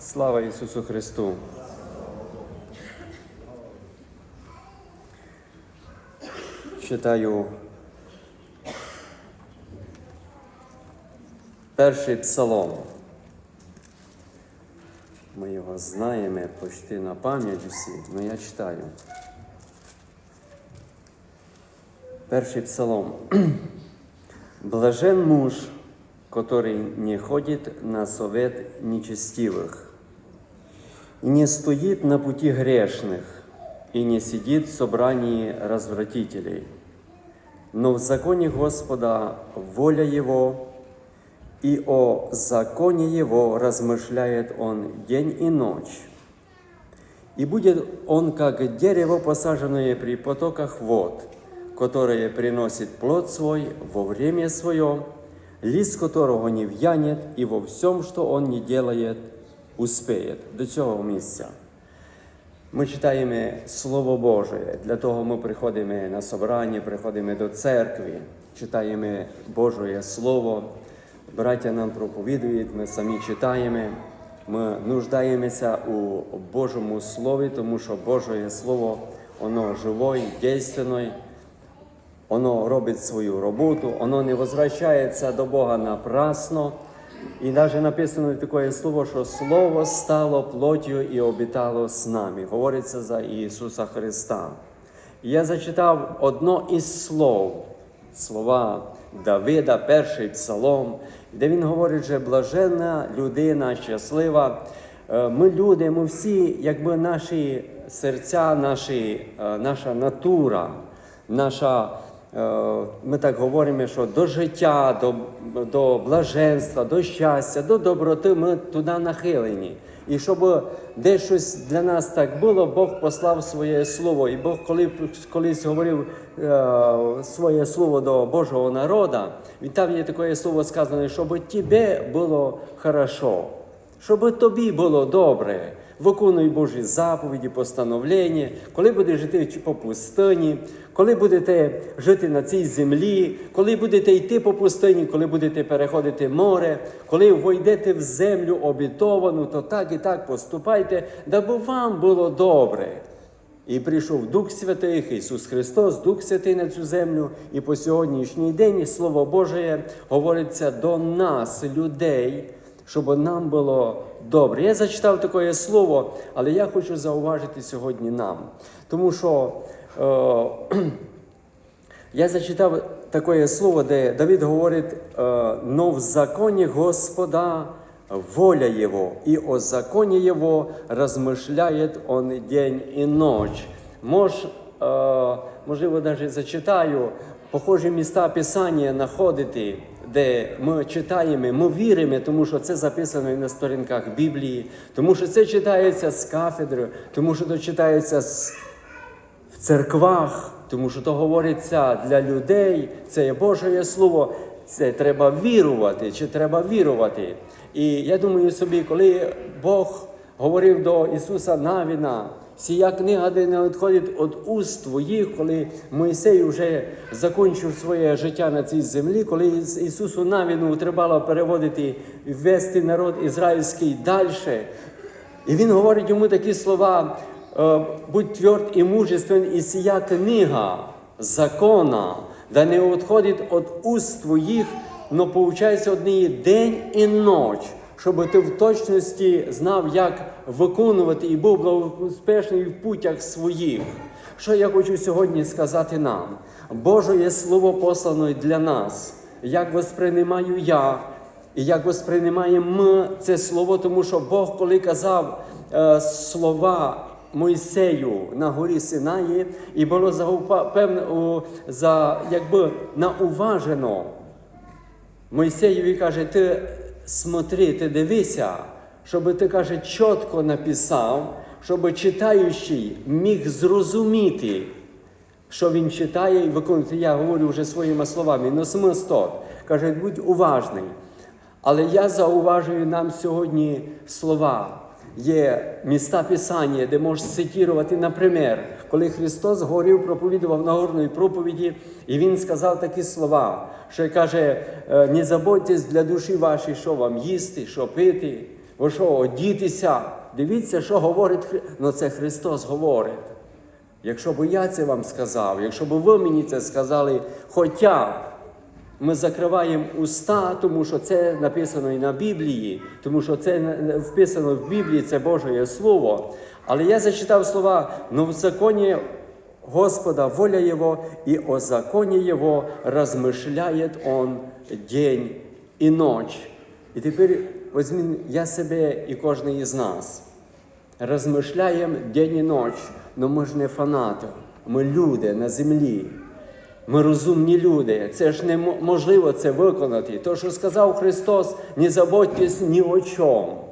Слава Ісусу Христу! Читаю перший псалом. Ми його знаємо почти на пам'ять усі, але я читаю. Перший псалом. Блажен муж, который не ходит на совет нечестивых, и не стоит на пути грешных, и не сидит в собрании развратителей. Но в законе Господа воля Его, и о законе Его размышляет Он день и ночь. И будет он, как дерево, посаженное при потоках вод, которое приносит плод свой во время свое, лист которого не вянет, и во всем, что он не делает, успеет. До цього місця. Ми читаємо Слово Боже, для того ми приходимо на собрання, приходимо до церкви, читаємо Божє Слово. Браття нам проповідують, ми самі читаємо. Ми нуждаємося у Божому Слові, тому що Боже Слово, воно живе, дійсне, воно робить свою роботу, воно не возвращається до Бога напрасно. І навіть написано таке слово, що Слово стало плоттю і обітало з нами. Говориться за Ісуса Христа. Я зачитав одно із слов, слова Давида, перший псалом, де він говорить, що блаженна людина, щаслива. Е, Ми люди, ми всі, якби наші серця, наші, е, наша натура, наша. Е, Ми так говоримо, що до життя, до, до блаженства, до щастя, до доброти ми туди нахилені. І щоб десь щось для нас так було, Бог послав своє слово. І Бог, коли колись говорив е, своє слово до Божого народу, він там є таке слово сказане, щоб тебе було хорошо, щоб тобі було добре. Виконуй Божі заповіді, постановлення, коли будете жити по пустині, коли будете жити на цій землі, коли будете йти по пустині, коли будете переходити море, коли войдете в землю обітовану, то так і так поступайте, даби вам було добре. І прийшов Дух Святий, Ісус Христос, Дух Святий на цю землю, і по сьогоднішній день Слово Боже говориться до нас, людей, щоб нам було добре. Я зачитав таке слово, але я хочу зауважити сьогодні нам. Тому що е, я зачитав таке слово, де Давид говорить, е, но в законі Господа воля Его, и о законе Его размышляет Он день и ночь. Мож, е, можливо, навіть зачитаю, похожі міста Писання знаходити, де ми читаємо, ми віримо, тому що це записано і на сторінках Біблії, тому що це читається з кафедри, тому що це читається з в церквах, тому що то говориться для людей, це є Боже Слово, це треба вірувати, чи треба вірувати. І я думаю собі, коли Бог говорив до Ісуса Навіна, сія книга, де не відходить від уст твоїх, коли Мойсей вже закінчив своє життя на цій землі, коли Ісусу Навіну треба переводити і ввести народ ізраїльський далі. І він говорить йому такі слова: е, будь тверд і мужествен, і сія книга закона, да не відходить від уст твоїх, но получається од неї день і ніч, щоб ти в точності знав, як виконувати і був благоуспішний в путях своїх. Що я хочу сьогодні сказати нам? Боже є слово послано для нас. Як восприймаю я, і як восприймаємо ми це слово, тому що Бог, коли казав е, слова Мойсею на горі Синаї, і було заупа- за якби науважено Мойсеєві каже, ти смотри, ти дивися, щоб ти каже, чітко написав, щоб читаючий міг зрозуміти, що він читає і виконує. Я говорю вже своїми словами, но смисл тот. Каже, будь уважний. Але я зауважую нам сьогодні слова. Є міста Писання, де можеш цитувати, наприклад, коли Христос горів, проповідував на горної проповіді, і Він сказав такі слова, що каже, «Е, не заботьтесь для душі вашої, що вам їсти, що пити, бо що, одітися? Дивіться, що говорить Ну це Христос говорить. Якщо б я це вам сказав, якщо б ви мені це сказали, хоча ми закриваємо уста, тому що це написано і на Біблії, тому що це вписано в Біблії, це Боже Слово. Але я зачитав слова, но в законі Господа воля Его, и о законе Его размышляет Он день и ночь. І тепер візьмі я себе і кожен із нас. Розмишляємо день і ніч, але ми ж не фанати, ми люди на землі. Ми розумні люди. Це ж неможливо це виконати. То, що сказав Христос, не заботьтесь ні о чому.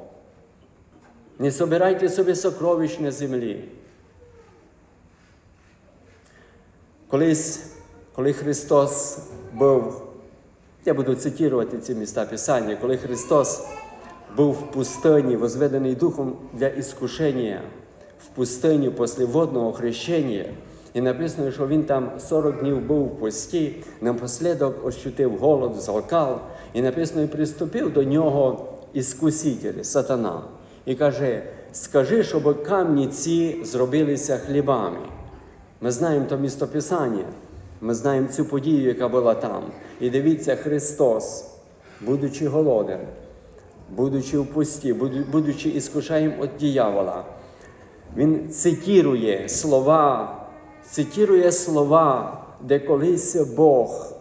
Не собирайте собі сокровищ на землі. Колись, коли Христос був, я буду цитувати ці міста Писання, коли Христос був в пустині, возведений Духом для іскушення в пустині після водного хрещення, і написано, що він там 40 днів був в пості, напослідок ощутив голод, злокал, і написано, і приступив до нього іскуситель, сатана, і каже: скажи, щоб камні ці зробилися хлібами. Ми знаємо то містописання, ми знаємо цю подію, яка була там. І дивіться, Христос, будучи голоден, будучи в пусті, будучи іскушаєм від диявола, він цитірує слова, цитірує слова, де колись Бог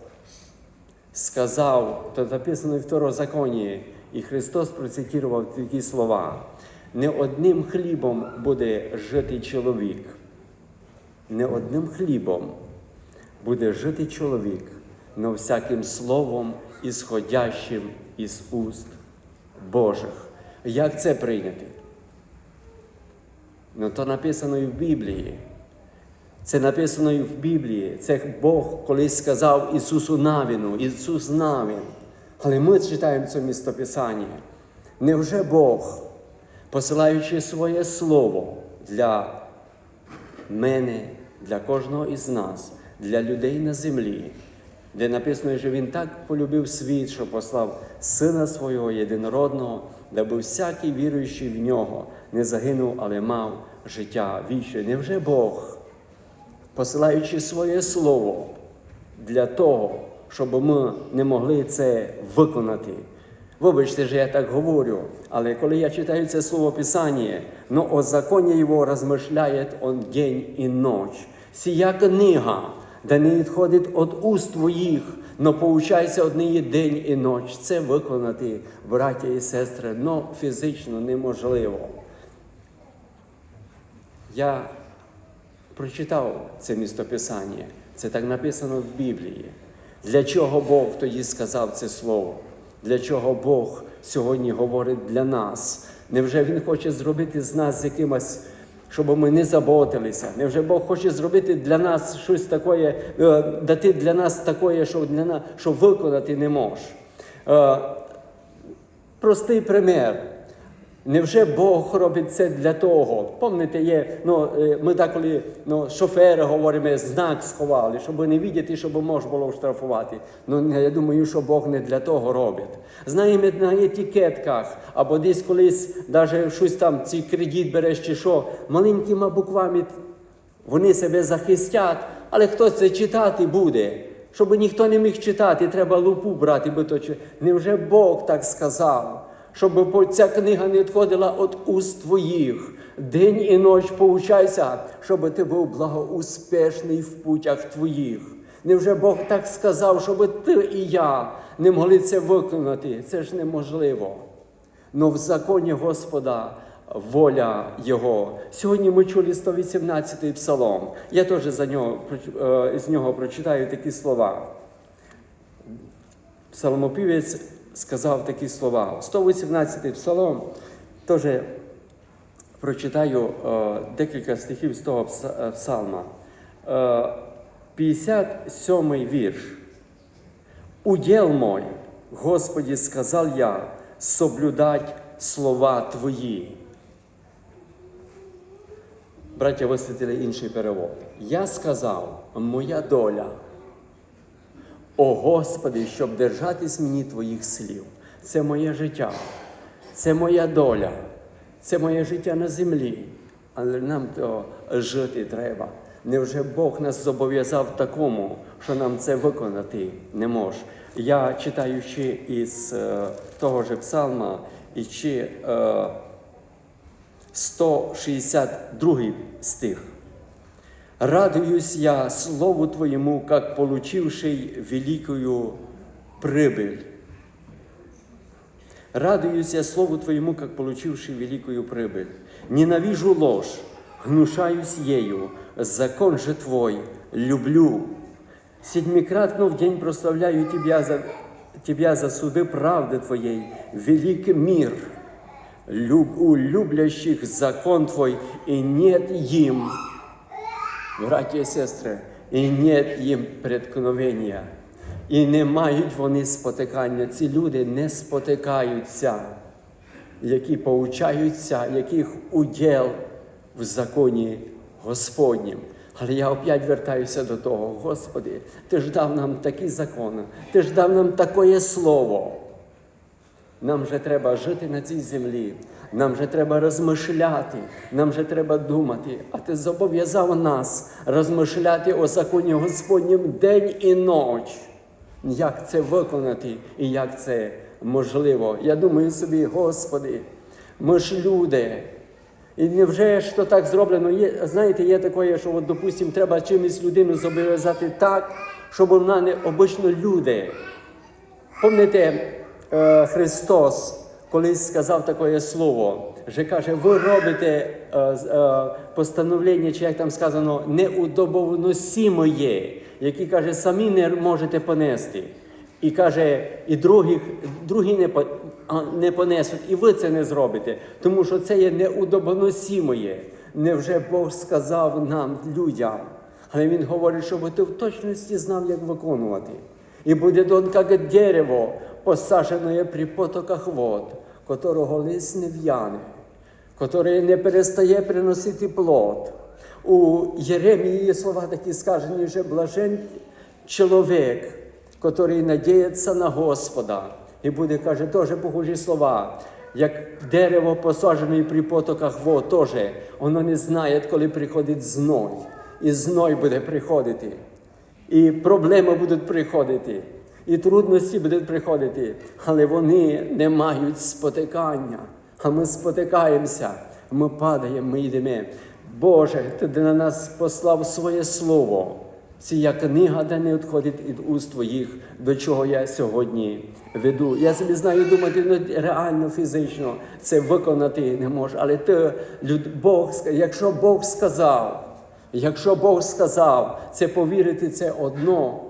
сказав, то записано в Второзаконі, і Христос процитував такі слова. Не одним хлібом буде жити чоловік, не одним хлібом буде жити чоловік, но всяким словом, ісходящим із уст Божих. Як це прийняти? Ну, то написано і в Біблії. Це написано і в Біблії. Це Бог колись сказав Ісусу Навіну, Ісус Навін. Але ми читаємо це містописання. Невже Бог, посилаючи своє Слово для мене, для кожного із нас, для людей на землі, де написано, що Він так полюбив світ, що послав Сина Свого єдинородного, даби всякий віруючий в нього не загинув, але мав життя вічне. Невже Бог, посилаючи своє Слово для того, щоб ми не могли це виконати? Вибачте, що я так говорю, але коли я читаю це слово Писання, но о законі Його розмишляє он день і ніч. Сія книга, де не відходить від уст твоїх, но поучайся однієї день і ніч. Це виконати, браття і сестри, но фізично неможливо. Я прочитав це містописання. Це так написано в Біблії. Для чого Бог тоді сказав це слово? Для чого Бог сьогодні говорить для нас? Невже Він хоче зробити з нас якимось, щоб ми не заботилися? Невже Бог хоче зробити для нас щось таке, дати для нас таке, що для нас, що виконати не може? Е, Простий пример. Невже Бог робить це для того? Пам'ятаєте, є, ну, е, ми деколи ну, шофери говоримо, знак сховали, щоб не бачити, щоб можна було штрафувати. Ну, я думаю, що Бог не для того робить. Знаємо на етикетках, або десь колись, навіть щось там, цей кредит береш чи що, маленькими буквами вони себе захистять, але хто це читати буде? Щоб ніхто не міг читати, треба лупу брати, бо то невже Бог так сказав? Щоб ця книга не відходила від уст твоїх. День і ніч поучайся, щоб ти був благоуспішний в путях твоїх. Невже Бог так сказав, щоб ти і я не могли це виконати? Це ж неможливо. Но в законі Господа воля Його. Сьогодні ми чули 118-й псалом. Я теж за нього, е, з нього прочитаю такі слова. Псалмопівець сказав такі слова. 118-й псалом теж прочитаю е, декілька стихів з того е, псалма. Е, 57-й вірш. Удел мой, Господи, сказал я, соблюдать слова Твої. Браття висвітили інший перевод. Я сказав, моя доля. О Господи, щоб держатись мені Твоїх слів. Це моє життя. це моя доля, це моє життя на землі. Але нам то жити треба. Невже Бог нас зобов'язав такому, що нам це виконати не може? Я читаючи із е, того ж псалма, і чи е, 162 стих. Радуюсь я Слову Твоему, как получивший великую прибыль. Радуюсь я Слову Твоему, как получивший великую прибыль. Ненавижу ложь, гнушаюсь ею, закон же Твой люблю. Седьмикратно в день прославляю Тебя за, тебя за суды правды Твоей, великий мир. Люб, у люблящих закон Твой, и нет им Браті і сестри, і нет їм преткновення, і не мають вони спотикання. Ці люди не спотикаються, які поучаються, яких уділ в законі Господнім. Але я опять вертаюся до того, Господи, Ти ж дав нам такі закони, Ти ж дав нам таке слово. Нам же треба жити на цій землі, нам же треба розмишляти, нам же треба думати. А ти зобов'язав нас розмишляти о законі Господнім день і ніч. Як це виконати і як це можливо? Я думаю собі, Господи, ми ж люди. І невже ж то так зроблено? Є, знаєте, є таке, що, от, допустимо, треба чимось людину зобов'язати так, щоб вона не обично люди. Пам'ятаєте, е, Христос колись сказав таке слово, що каже, ви робите е, е, постановлення, чи як там сказано, неудобоносімоє, які каже, самі не можете понести. І каже, і других, другі не, не понесуть, і ви це не зробите, тому що це є неудобоносімоє. Невже Бог сказав нам, людям? Але Він говорить, щоб ти в точності знав, як виконувати. І буде он, як дерево, посаджене при потоках вод, котрого лист не в'яне, котре не перестає приносити плод. У Єремії слова такі скажені, що блажен чоловік, який надіється на Господа. І буде, каже, теж похожі слова. Як дерево посаджене при потоках вод, теж воно не знає, коли приходить зной. І зной буде приходити. І проблеми будуть приходити, і трудності будуть приходити, але вони не мають спотикання. А ми спотикаємося, ми падаємо, ми йдемо. Боже, ти на нас послав своє слово. Ця книга, де не відходить від уст твоїх, до чого я сьогодні веду. Я собі знаю думати, ну реально фізично це виконати не можу. Але ти, люд- Бог, якщо Бог сказав, Якщо Бог сказав, це повірити це одно,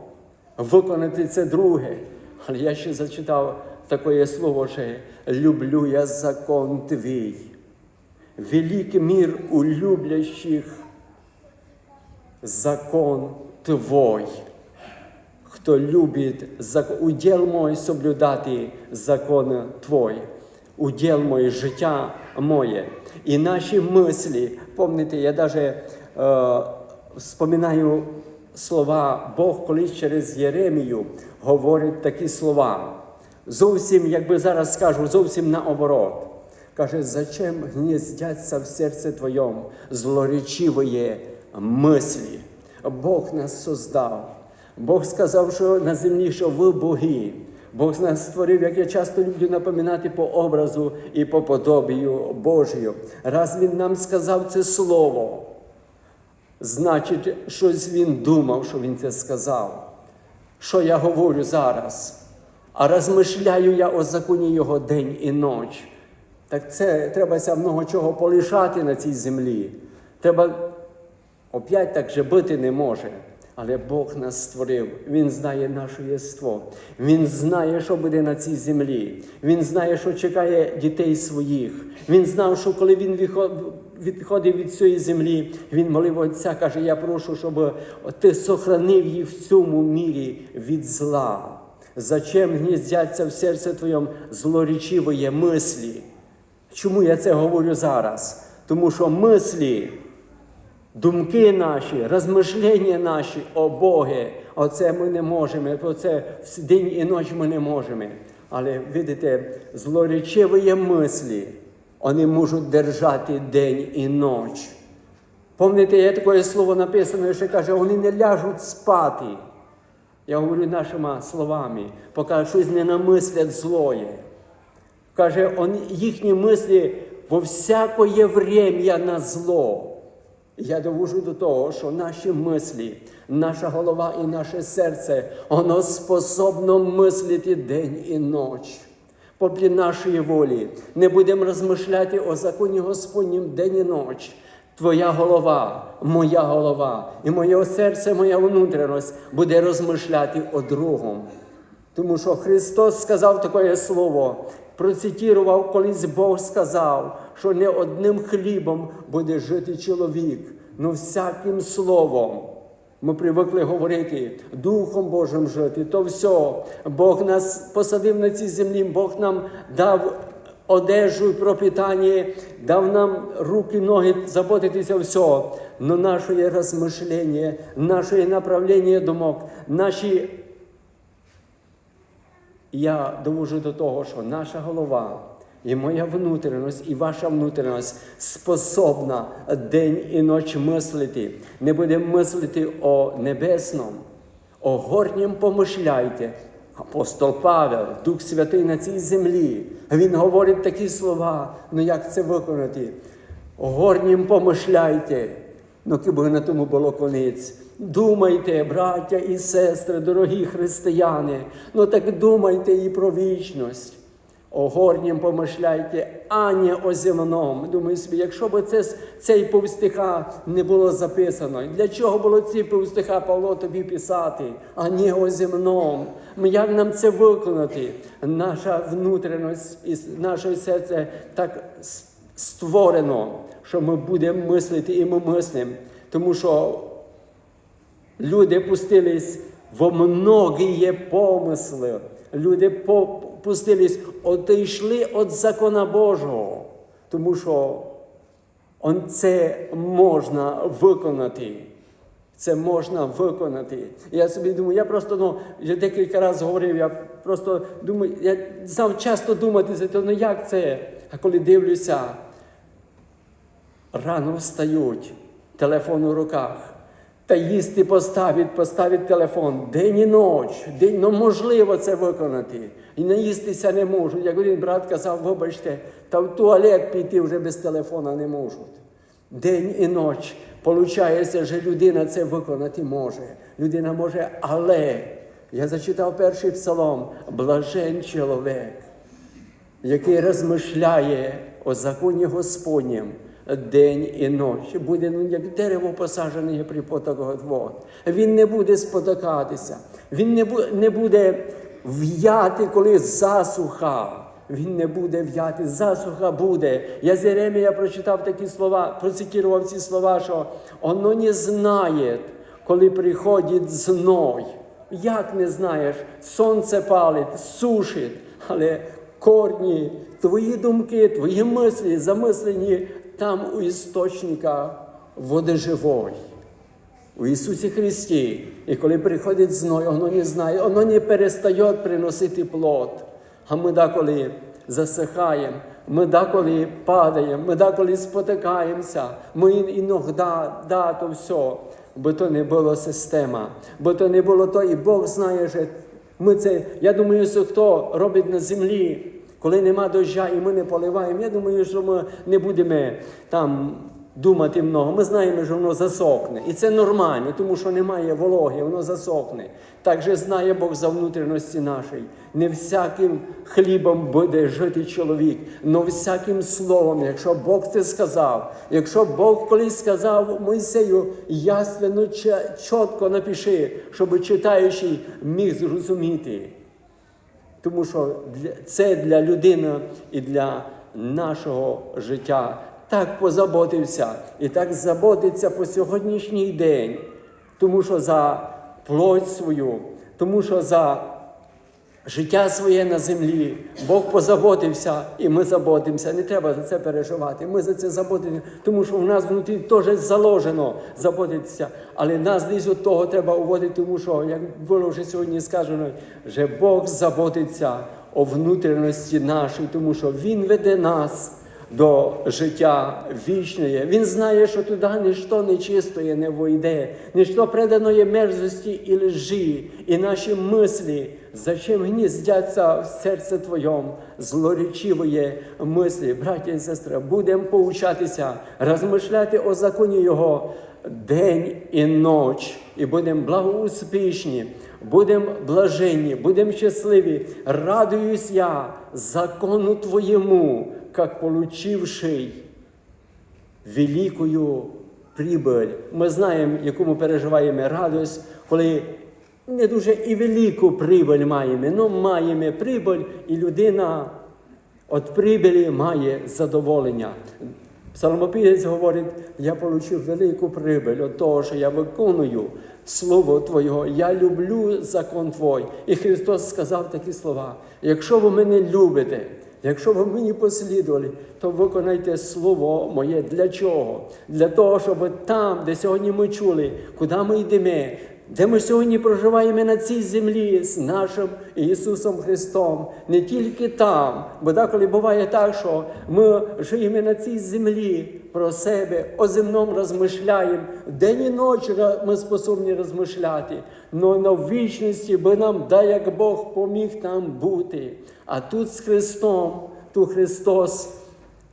виконати це друге. Але я ще зачитав таке слово, що люблю я закон твій. Великий мір у люблящих закон твой. Хто любить закон, уділ мой соблюдати закон Твой, уділ моє життя моє. І наші мислі, пам'ятаєте, я навіть вспоминаю слова, Бог колись через Єремію говорить такі слова. Зовсім, якби зараз скажу, зовсім наоборот. Каже, зачем гніздяться в серце твоєму злоречивої мислі? Бог нас создав. Бог сказав, що на землі, що ви боги. Бог нас створив, як я часто люблю напоминати по образу і по подобію Божію. Раз Він нам сказав це слово, значить, щось він думав, що він це сказав. Що я говорю зараз? А розмишляю я о законі його день і ніч. Так це треба много чого полишати на цій землі. Треба опять так же бити не може. Але Бог нас створив, Він знає наше єство. Він знає, що буде на цій землі. Він знає, що чекає дітей своїх. Він знав, що коли він відходив від цієї землі, він молив Отця, каже: Я прошу, щоб ти сохранив їх в цьому мірі від зла. Зачем гніздяться в серце твоєму злорічивої мислі? Чому я це говорю зараз? Тому що мислі, думки наші, розмишлення наші, о Боге, оце ми не можемо, оце в день і ніч ми не можемо. Але видите, злоречиві мислі, вони можуть держати день і ніч. Пам'ятаєте, є таке слово написано, що каже, вони не ляжуть спати. Я говорю нашими словами, поки щось не намислять злоє. Каже, он, їхні мислі во всякое время на зло. Я довожу до того, що наші мислі, наша голова і наше серце, воно способно мислити день і ніч. Попри нашої волі, не будемо розмишляти о законі Господнім день і ніч. Твоя голова, моя голова, і моє серце, моя внутрішність буде розмишляти о другому. Тому що Христос сказав таке слово, процитував, колись Бог сказав, що не одним хлібом буде жити чоловік, но всяким словом. Ми привикли говорити Духом Божим жити, то все. Бог нас посадив на цій землі, Бог нам дав одежу і пропитання, дав нам руки, ноги, заботитися все. Но наше розмишлення, наше направлення думок, наші я довожу до того, що наша голова і моя внутрішність, і ваша внутрішність способна день і ніч мислити. Не будемо мислити о небесному, о горнім помишляйте. Апостол Павел, Дух Святий на цій землі, він говорить такі слова. Ну як це виконати? Горнім помишляйте. Ну, хіба на тому було конець. Думайте, браття і сестри, дорогі християни, ну так думайте і про вічність. О горнім помишляйте, а не о земному. Думаю собі, якщо б це, цей повстиха не було записано, для чого було ці повстиха Павло тобі писати, а не о земному? Як нам це виконати? Наша внутрішність і наше серце так створено, що ми будемо мислити і ми мислимо. Тому що люди пустились в многие помисли. Люди пустились, отійшли від закона Божого, тому що це можна виконати. Це можна виконати. Я собі думаю, я просто ну, я декілька разів говорив, я просто думаю, я знав часто думати, ну як це? А коли дивлюся, рано встають, телефон у руках. Та їсти поставить, поставить телефон день і ніч. День, ну можливо це виконати. І наїстися не можуть. Як один брат казав, вибачте, та в туалет піти вже без телефона не можуть. День і ніч. Получається, що людина це виконати може. Людина може, але я зачитав перший псалом, блажен чоловік, який розмишляє о законі Господнім день і ніч. Буде ну, як дерево посаджене при потоках вод. Він не буде спотикатися, він не буде в'яти, коли засуха. Він не буде в'яти, засуха буде. Я з Єремія прочитав такі слова, процитував ці слова, що воно не знає, коли приходить зной. Як не знаєш, сонце палить, сушить, але корні, твої думки, твої мислі замислені там у істочника води живої. У Ісусі Христі. І коли приходить зной, воно не знає, воно не перестає приносити плод. А ми деколи засихаємо, ми деколи падаємо, ми деколи спотикаємося, ми іноді, да, то все, бо то не було система, бо то не було то, і Бог знає, що ми це, я думаю, що хто робить на землі, коли нема доща і ми не поливаємо, я думаю, що ми не будемо там думати много. Ми знаємо, що воно засохне. І це нормально, тому що немає вологи, воно засохне. Так же знає Бог за внутрішності нашої. Не всяким хлібом буде жити чоловік, но всяким словом, якщо Бог це сказав, якщо Бог колись сказав Мойсею, ясно, чітко напиши, щоб читаючий міг зрозуміти. Тому що це для людини і для нашого життя так позаботився і так заботиться по сьогоднішній день, тому що за плоть свою, тому що за життя своє на землі Бог позаботився, і ми заботимося. Не треба за це переживати. Ми за це заботимося, тому що в нас внутрі теж заложено заботитися. Але нас десь від того треба уводити, тому що, як було вже сьогодні сказано, що Бог заботиться о внутрішності нашій, тому що Він веде нас до життя вічної. Він знає, що туди ніщо нечистої не войде, ніщо преданої мерзості і лжі, і наші мислі, зачем гніздяться в серце Твоєму злоречивої мислі. Браті і сестри, будемо поучатися, розмишляти о законі Його день і ніч, і будемо благоуспішні, будемо блаженні, будемо щасливі. Радуюсь я закону Твоєму, як получивший великою прибыль. Ми знаємо, яку ми переживаємо радість, коли не дуже і велику прибыль маємо, але маємо прибыль, і людина від прибилі має задоволення. Псалмопівець говорить, я отримав велику прибиль від того, що я виконую Слово Твоєго, я люблю закон Твой. І Христос сказав такі слова: якщо ви мене любите, якщо ви мені послідували, то виконайте Слово моє. Для чого? Для того, щоб там, де сьогодні ми чули, куди ми йдемо, де ми сьогодні проживаємо на цій землі з нашим Ісусом Христом, не тільки там, бо деколи буває так, що ми живемо на цій землі про себе, о земному розмишляємо, день і ніч ми способні розмишляти, але на вічності би нам дай, як Бог поміг нам бути. А тут з Христом, тут Христос,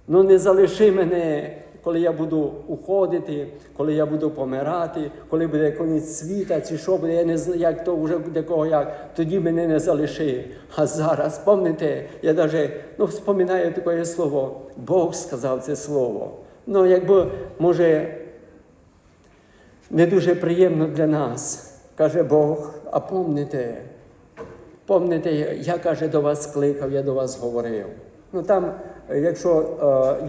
ну не залиши мене коли я буду уходити, коли я буду помирати, коли буде кінець світа, чи що буде, я не знаю, як то вже буде кого як, тоді мене не залиши. А зараз, пам'ятаєте, я навіть ну, вспоминаю таке слово. Бог сказав це слово. Ну, якби, може, не дуже приємно для нас, каже Бог, а помните, помните, я каже, до вас кликав, я до вас говорив. Ну там, якщо,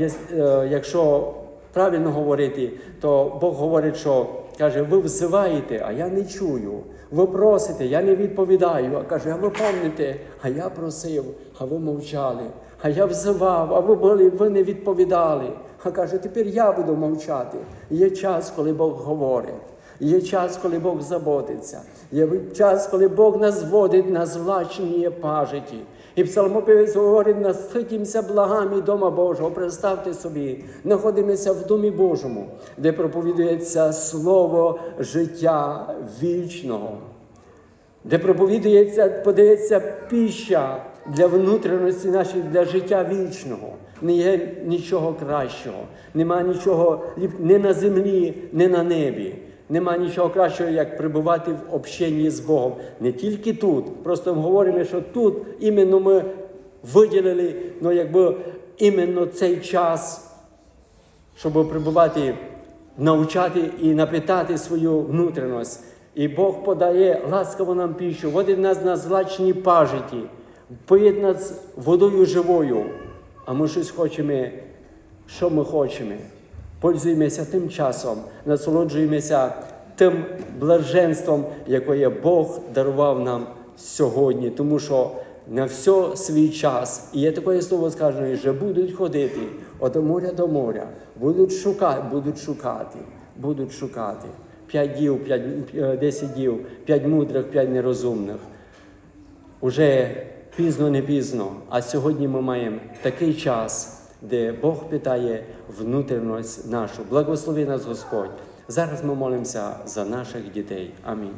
е, е, якщо правильно говорити, то Бог говорить, що каже, ви взиваєте, а я не чую. Ви просите, я не відповідаю. А каже, а ви пам'ятаєте, а я просив, а ви мовчали. А я взивав, а ви були, ви не відповідали. А каже, тепер я буду мовчати. Є час, коли Бог говорить. Є час, коли Бог заботиться. Є час, коли Бог нас водить на злачні пажиті. І псалмопівець говорить, наситімося благами дома Божого. Представте собі, знаходимося в домі Божому, де проповідується слово життя вічного, де проповідується, подається піща для внутрішності нашої, для життя вічного. Не є нічого кращого, нема нічого не на землі, не на небі. Нема нічого кращого, як перебувати в общенні з Богом. Не тільки тут. Просто ми говоримо, що тут іменно ми виділили, ну якби іменно цей час, щоб прибувати, навчати і напитати свою внутрішність. І Бог подає ласкаво нам піщу, водить нас на злачні пажиті, поїть нас водою живою. А ми щось хочемо, що ми хочемо. Пользуємося тим часом, насолоджуємося тим блаженством, яке Бог дарував нам сьогодні, тому що на все свій час. І є таке слово сказано, що будуть ходити від моря до моря, будуть шукати, будуть шукати, будуть шукати. П'ять дів, п'ять, десять дів, п'ять мудрих, п'ять нерозумних. Уже пізно, не пізно, а сьогодні ми маємо такий час, де Бог питає внутрішність нашу. Благослови нас Господь. Зараз ми молимося за наших дітей. Амінь.